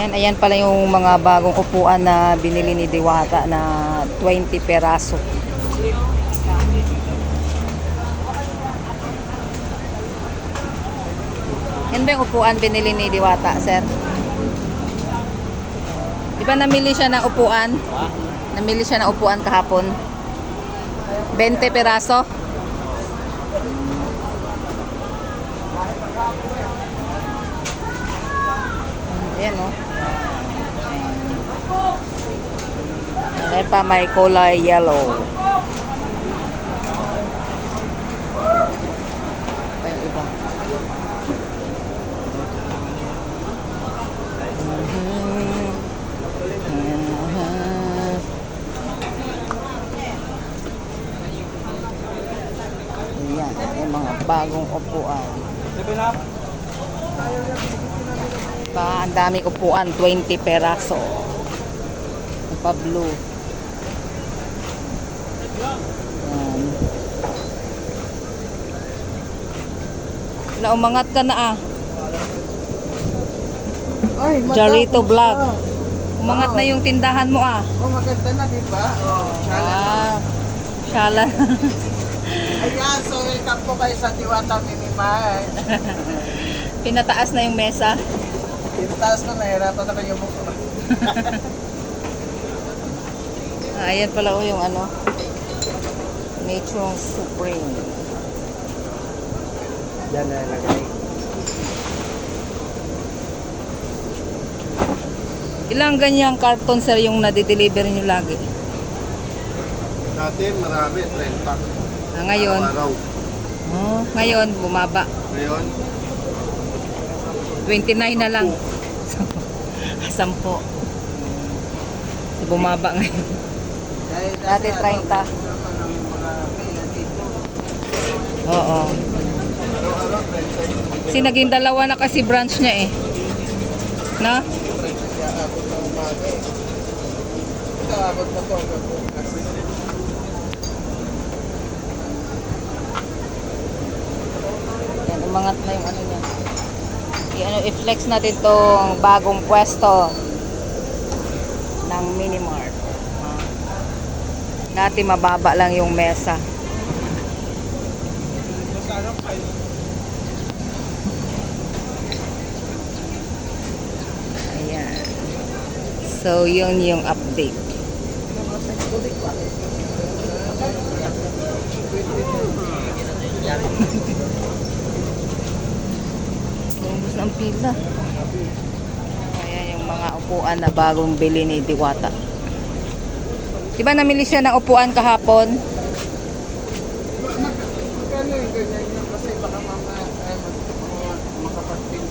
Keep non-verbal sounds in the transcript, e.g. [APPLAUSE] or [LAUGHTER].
Ayan, ayan pala yung mga bagong upuan na binili ni Diwata na 20 peraso. Yan ba yung upuan binili ni Diwata, sir? Di ba namili siya ng upuan? Namili siya ng upuan kahapon. 20 peraso. Ayan o. Ayan pa may kulay yellow. Pa yung iba. Ayan, yung mga bagong upuan. Pa, ang daming upuan, 20 peraso. Pa blue. Yan. Wala, umangat ka na ah. Ay, Jarito? Vlog. Umangat na yung tindahan mo ah. Oh, maganda na, di ba? Oh, shala. Ah, shala. [LAUGHS] Ayan, so welcome po kayo sa Diwata Minimay. [LAUGHS] Pinataas na yung mesa. Tinataas ko, nahirapan na kayo mo. Ah, ayan pala oh, yung ano. Nature Supreme. Yan na lagay. Ilang ganyang karton sir yung nade-deliver nyo lagi? Dati marami, 30. Ah, ngayon, Araw-araw. oh, ngayon bumaba. Ngayon, 29 na lang. Sampo. So, bumaba ngayon. Dati 30. ng mga kaya dito. Oo. araw-araw, 30. Kasi naging dalawa na kasi branch niya eh. Bukas. Yan, umangat na yung ano niya. I-ano, i-flex natin tong bagong pwesto ng Minimart. Ah. Dati mababa lang yung mesa. Ayan. So, yun yung update. Ubus [LAUGHS] ang pila. Ayan yung mga upuan na bagong bili ni Diwata. Diba namili siya ng upuan kahapon? Magkano yung ganyan?